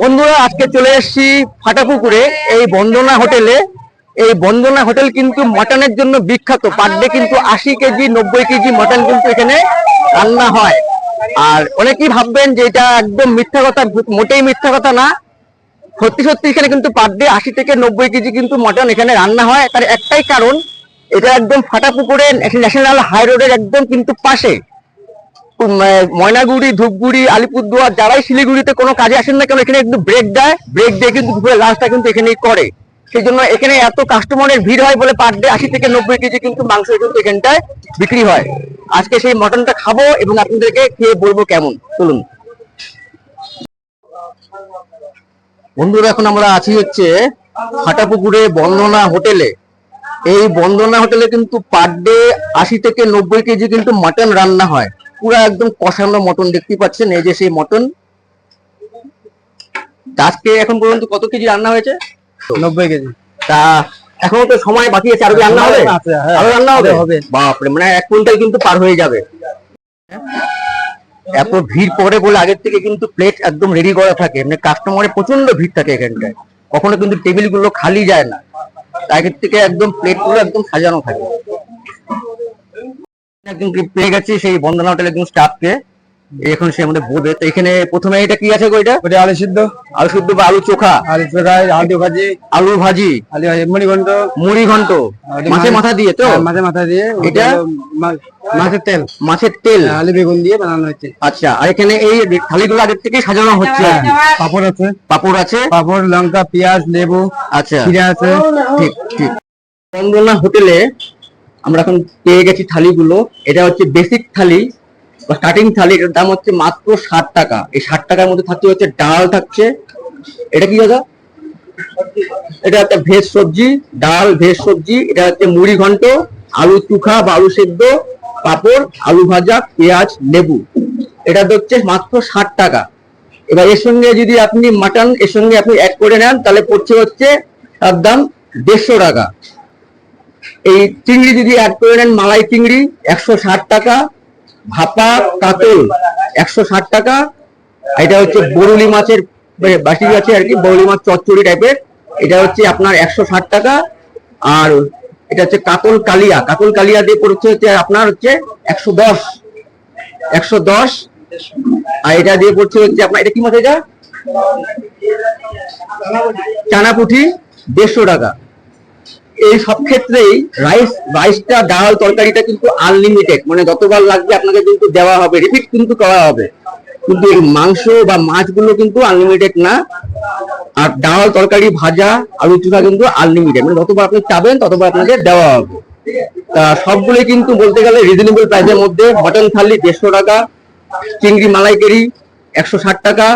বন্ধুরা, আজকে চলে এসেছি ফাটাপুকুরে, এই বন্দনা হোটেলে। এই বন্দনা হোটেল কিন্তু মটনের জন্য বিখ্যাত। পার ডে কিন্তু আশি কেজি, নব্বই কেজি মটন কিন্তু এখানে রান্না হয়। আর অনেকেই ভাববেন যে এটা একদম মিথ্যা কথা, মোটেই মিথ্যা কথা না। সত্যি সত্যি এখানে কিন্তু পার ডে আশি থেকে নব্বই কেজি কিন্তু মটন এখানে রান্না হয়। তার একটাই কারণ, এটা একদম ফাটাপুকুরে ন্যাশনাল হাই রোডের একদম কিন্তু পাশে। ময়নাগুড়ি, ধূপগুড়ি, আলিপুরদুয়ার, যারাই শিলিগুড়িতে কোনো কাজে আসেন না কেন, এখানে একটু ব্রেক দেয় ব্রেক দিয়ে কিন্তু দুপুরে লাঞ্চটা কিন্তু এখানেই করে। সেই জন্য এখানে এত কাস্টমারের ভিড় হয় বলে পার ডে আশি থেকে নব্বই কেজি কিন্তু মাংস কিন্তু এখানটায় বিক্রি হয়। আজকে সেই মটনটা খাব এবং আপনাদেরকে খেয়ে বলব কেমন। চলুন। বন্ধুরা, এখন আমরা আছি হচ্ছে ফাটাপুকুরে বন্দনা হোটেলে। এই বন্দনা হোটেলে কিন্তু পার ডে আশি থেকে নব্বই কেজি কিন্তু মাটন রান্না হয়। পুরো একদম কষানো মটন দেখতে পাচ্ছেন এই যে সেই মটন। আজকে এখন পর্যন্ত কত কেজি রান্না হয়েছে? নব্বই কেজি। তা এখনও তো সময় বাকি আছে আরও রান্না হবে? হ্যাঁ। আরও রান্না হবে। বাপরে মানে এক কুইন্টাল কিন্তু পার হয়ে যাবে। এত ভিড় পড়ে বলে আগের থেকে কিন্তু প্লেট একদম রেডি করা থাকে। মানে কাস্টমারের প্রচণ্ড ভিড় থাকে এখানটায়। কখনো কিন্তু টেবিলগুলো খালি যায় না। আগের থেকে একদম প্লেটগুলো একদম সাজানো থাকে। একদম পেয়ে গেছি সেই বন্দনা হোটেল একদম স্টাফকে এখন সে আমাদের বলবে তো এখানে প্রথমে এটা কি আছে গো এটা? ওটা আলু সিদ্ধ। আলু শুদ্ধ বা আলু চোখা? আলু চোখাই আলু ভাজি। আলু ভাজি। আলু ভাজি। মুড়ি ঘন্ট। মুড়ি ঘন্ট। মাছের মাথা দিয়ে তো? মাঝে মাথা দিয়ে। এটা? মাছের তেল। মাছের তেল। আলু বেগুন দিয়ে বানানো হচ্ছে আচ্ছা আর এখানে এই থালিগুলো আগের থেকে সাজানো হচ্ছে। পাপড় আছে। পাপড় আছে? পাপড় লঙ্কা পেঁয়াজ লেবু আচ্ছা। জিরা আছে। ঠিক ঠিক। বন্দনা হোটেলে আমরা এখন পেয়ে গেছি থালিগুলো। এটা হচ্ছে বেসিক থালি বা স্টার্টিং থালি, এটার দাম হচ্ছে মাত্র ষাট টাকা। এই ষাট টাকার মধ্যে থাকতে হচ্ছে ডাল থাকছে। এটা কি দাদা? এটা একটা ভেজ সবজি, ডাল, ভেজ সবজি। এটা হচ্ছে মুড়ি ঘন্ট, আলু চুখা বা আলু সেদ্ধ, পাঁপড়, আলু ভাজা, পেঁয়াজ, লেবু। এটা হচ্ছে মাত্র ষাট টাকা। এবার এর সঙ্গে যদি আপনি মাটন এর সঙ্গে আপনি অ্যাড করে নেন, তাহলে পড়ছে হচ্ছে তার দাম দেড়শো টাকা। এই চিংড়ি যদি অ্যাড করে নেন, মালাই চিংড়ি, একশো ষাট টাকা, ভাপা, কাতল, একশো ষাট টাকা। এটা হচ্ছে বরুলি মাছের বাসি আছে আর কি, বরুলি মাছ চচ্চড়ি টাইপের এটা হচ্ছে আপনার একশো ষাট টাকা। আর এটা হচ্ছে কাতল কালিয়া। কাতল কালিয়া দিয়ে পড়ছে হচ্ছে আপনার হচ্ছে একশো দশ। একশো দশ। আর এটা দিয়ে পড়ছে হচ্ছে আপনার, এটা কি মাছ এটা? চানা দেড়শো টাকা। এই সব ক্ষেত্রেই রাইস রাইসটা ডাল, তরকারিটা কিন্তু আনলিমিটেড মানে যতবার লাগবে আপনাকে কিন্তু দেওয়া হবে রিপিট কিন্তু করা হবে। কিন্তু এই মাংস বা মাছগুলো কিন্তু আনলিমিটেড না। আর ডাল, তরকারি, ভাজা, আলু চুষা কিন্তু আনলিমিটেড মানে যতবার আপনি চাবেন, ততবার আপনাকে দেওয়া হবে। তা সবগুলোই কিন্তু বলতে গেলে রিজনেবল প্রাইসের মধ্যে। মটন থালি দেড়শো টাকা, চিংড়ি মালাইকারি একশো ষাট টাকা,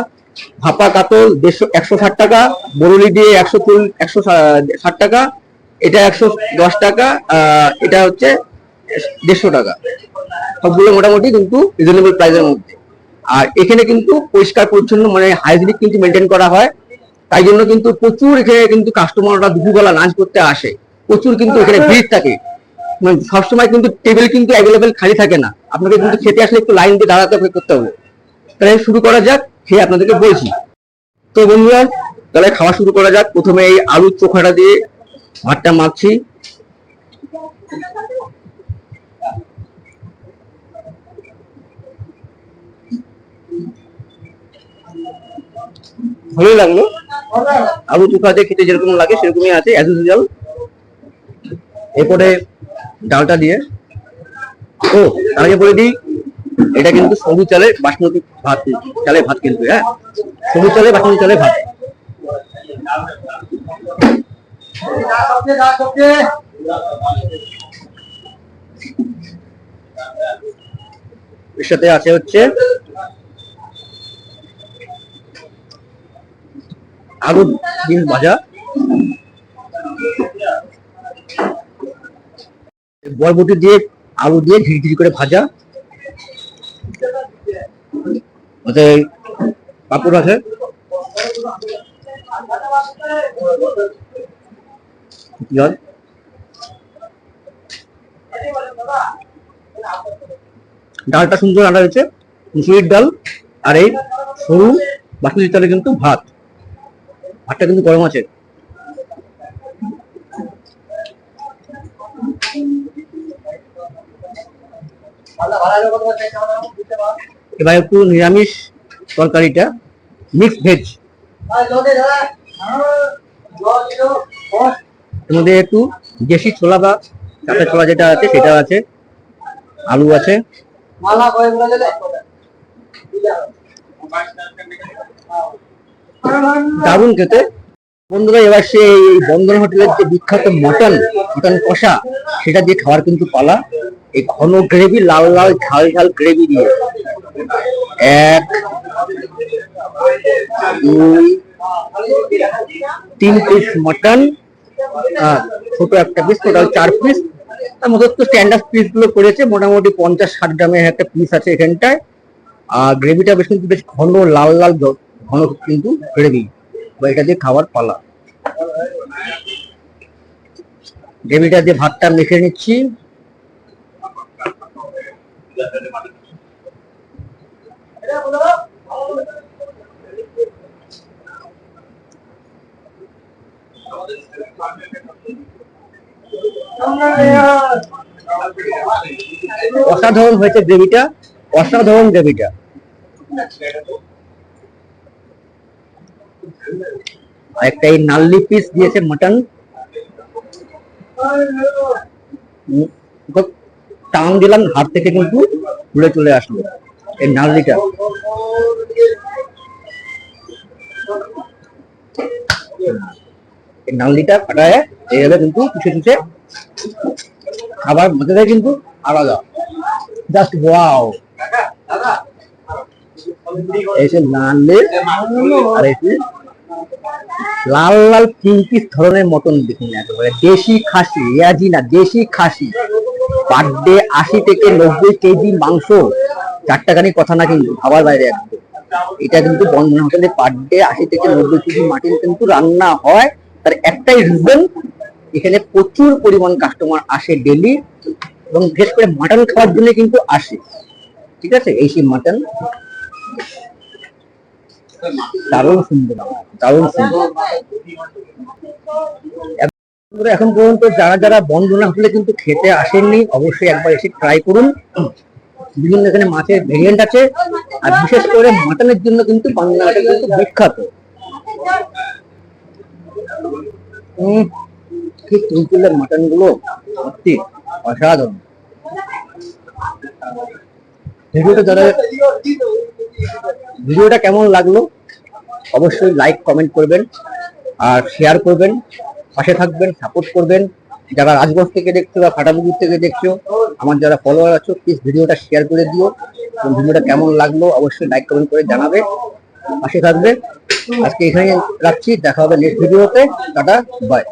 ভাপা কাতল দেড়শো, একশো ষাট টাকা, বরুলি দিয়ে একশো একশো ষাট টাকা এটা একশো দশ টাকা এটা হচ্ছে দেড়শো টাকা। সবগুলো মোটামুটি কিন্তু রিজনেবল প্রাইসের মধ্যে। আর এখানে কিন্তু পরিষ্কার পরিচ্ছন্ন মানে হাইজিনিক কিন্তু মেনটেন করা হয়। তাই জন্য কিন্তু প্রচুর এখানে কিন্তু কাস্টমাররা দুপুরবেলা লাঞ্চ করতে আসে। প্রচুর কিন্তু এখানে ভিড় থাকে। মানে সবসময় কিন্তু টেবিল কিন্তু অ্যাভেলেবেল খালি থাকে না। আপনাকে কিন্তু খেতে আসলে একটু লাইন দিয়ে দাঁড়াতে হবে, করতে হবে। তাহলে শুরু করা যাক, খেয়ে আপনাদেরকে বলছি। তো বন্ধুরা, তাহলে খাওয়া শুরু করা যাক। প্রথমে এই আলুর চোখাটা দিয়ে ভাতটা মাখছি। ভালো লাগল। আলু চোখা দিয়ে খেতে যেরকম লাগে সেরকমই আছে অ্যাজ ইউজুয়াল এরপরে ডালটা দিয়ে। ও আগে বলে দিই, এটা কিন্তু সবুজ চালের বাসমতি ভাত, চালের ভাত কিন্তু হ্যাঁ? সবুজ চালে বাসমতি চালের ভাত। এর সাথে আছে হচ্ছে আলু ডিম ভাজা। বরবটি দিয়ে আলু দিয়ে ঝিরি ঝিরি করে ভাজা। ওতে পাপড় আছে। পেঁয়াজ। ডালটা সুন্দর রান্না হয়েছে, মুসুরির ডাল আর এই সরু বাসমতি চালে কিন্তু ভাত। ভাতটা কিন্তু গরম আছে। এবার একটু নিরামিষ তরকারিটা মিক্স ভেজ মধ্যে একটু দেশি ছোলা বা কাঁচা ছোলা যেটা আছে, সেটা আছে। আলু আছে। দারুণ খেতে। বন্ধুরা, এবার সে এই বন্ধন হোটেলের যে বিখ্যাত মটন মটন কষা, সেটা দিয়ে খাওয়ার কিন্তু পালা। এই ঘন গ্রেভি, লাল লাল, ঝাল ঝাল গ্রেভি দিয়ে। এক, দুই, তিন পিস মটন ছোট একটা পিস টোটাল চার পিস তার মধ্যে তো স্ট্যান্ডার্ড পিসগুলো করেছে, মোটামুটি পঞ্চাশ ষাট গ্রামের একটা পিস আছে এখানটায়। আর গ্রেভিটা বেশ কিন্তু বেশ ঘন, লাল লাল ঘন কিন্তু গ্রেভি বা এটা দিয়ে খাবার পালা। গ্রেভিটা দিয়ে ভাতটা মেখে নিচ্ছি। অসাধারণ হয়েছে গ্রেভিটা অসাধারণ আর একটা এই নাল্লি পিস দিয়েছে মটন টান দিলাম, হাত থেকে কিন্তু ঘুরে চলে আসলো এই নাল্লিটা। এই নাল্লিটা ফাটায় কিন্তু খাবার কিন্তু আলাদা। জাস্ট ওয়াও এসে আর এসে লাল লাল পিঙ্কিস ধরনের মটন দেখুন একেবারে। দেশি খাসি রেয়াজি না, দেশি খাসি। পার ডে আশি থেকে নব্বই কেজি মাংস। চারটাখানি কথা না কিন্তু, খাবার বাইরে একদম। এটা কিন্তু বন্ধন হোটেলে পার ডে আশি থেকে নব্বই কেজি মাটন কিন্তু রান্না হয়। তার একটাই রিজন এখানে প্রচুর পরিমাণ কাস্টমার আসে ডেলি এবং বিশেষ করে মাটন খাওয়ার জন্য কিন্তু আসে। ঠিক আছে? এই সেই মাটন দারুণ সুন্দর। দারুণ সুন্দর। এখন পর্যন্ত যারা যারা বন্ধনা হোটেলে কিন্তু খেতে আসেননি, অবশ্যই একবার এসে ট্রাই করুন। বিভিন্ন এখানে মাছের ভেরিয়েন্ট আছে। আর বিশেষ করে মাটনের জন্য কিন্তু বাংলা হোটেল কিন্তু বিখ্যাত। তুলতুলে মাটনগুলো সত্যি অসাধারণ। ভিডিওটা যারা ভিডিওটা কেমন লাগল অবশ্যই লাইক কমেন্ট করবেন আর শেয়ার করবেন, পাশে থাকবেন সাপোর্ট করবেন। যারা রাজগঞ্জ থেকে দেখছ বা ফাটাপুকুর থেকে দেখছ, আমার যারা ফলোয়ার আছো প্লিজ ভিডিওটা শেয়ার করে দিও। ভিডিওটা কেমন লাগল অবশ্যই লাইক কমেন্ট করে জানাবে। পাশে থাকবে। আজকে এখানে রাখছি দেখা হবে নেক্সট ভিডিওতে টাটা বাই